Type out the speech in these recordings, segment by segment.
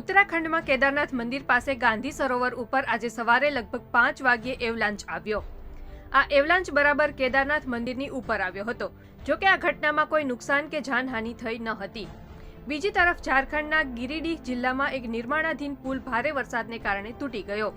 ઉત્તરાખંડમાં કેદારનાથ મંદિર પાસે ગાંધી સરોવર ઉપર આજે સવારે લગભગ પાંચ વાગ્યે એવલાંચ આવ્યો. આ એવલાંચ બરાબર કેદારનાથ મંદિરની ઉપર આવ્યો હતો, જો કે આ ઘટનામાં કોઈ નુકસાન કે જાનહાનિ થઈ ન હતી. બીજી તરફ ઝારખંડના ગિરિડીહ જિલ્લામાં એક નિર્માણાધીન પુલ ભારે વરસાદને કારણે તૂટી ગયો.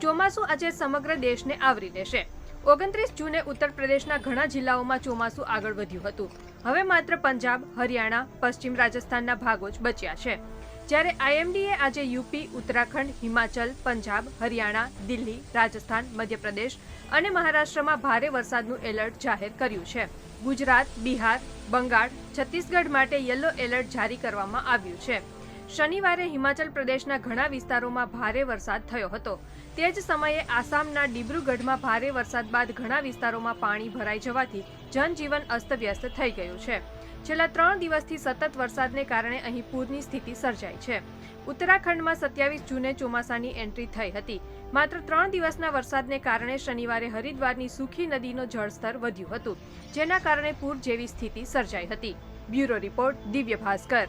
ચોમાસું આજે સમગ્ર દેશને આવરી લેશે. ઓગણત્રીસ જૂને ઉત્તર પ્રદેશના ઘણા જિલ્લાઓમાં ચોમાસું આગળ વધ્યું હતું. હવે માત્ર પંજાબ, હરિયાણા, પશ્ચિમ રાજસ્થાનના ભાગો જ બચ્યા છે. જ્યારે આઈએમડીએ આજે યુપી, ઉત્તરાખંડ, હિમાચલ, પંજાબ, હરિયાણા, દિલ્હી, રાજસ્થાન, મધ્યપ્રદેશ અને મહારાષ્ટ્રમાં ભારે વરસાદનું એલર્ટ જાહેર કર્યું છે. ગુજરાત, બિહાર, બંગાળ, છત્તીસગઢ માટે યલો એલર્ટ જારી કરવામાં આવ્યું છે. શનિવારે હિમાચલ પ્રદેશના ઘણા વિસ્તારોમાં ભારે વરસાદ થયો હતો. તે જ સમયે આસામના ડિબ્રુગઢમાં ભારે વરસાદ બાદ ઘણા વિસ્તારોમાં પાણી ભરાઈ જવાથી જનજીવન અસ્તવ્યસ્ત થઈ ગયું છે. છેલ્લા ત્રણ દિવસથી સતત વરસાદને કારણે અહીં પૂરની સ્થિતિ સર્જાઈ છે. ઉત્તરાખંડમાં સત્યાવીસ જૂને ચોમાસાની એન્ટ્રી થઈ હતી. માત્ર ત્રણ દિવસના વરસાદને કારણે શનિવારે હરિદ્વારની સુખી નદીનો જળસ્તર વધ્યું હતું, જેના કારણે પૂર જેવી સ્થિતિ સર્જાઈ હતી. Bureau report Divya Bhaskar.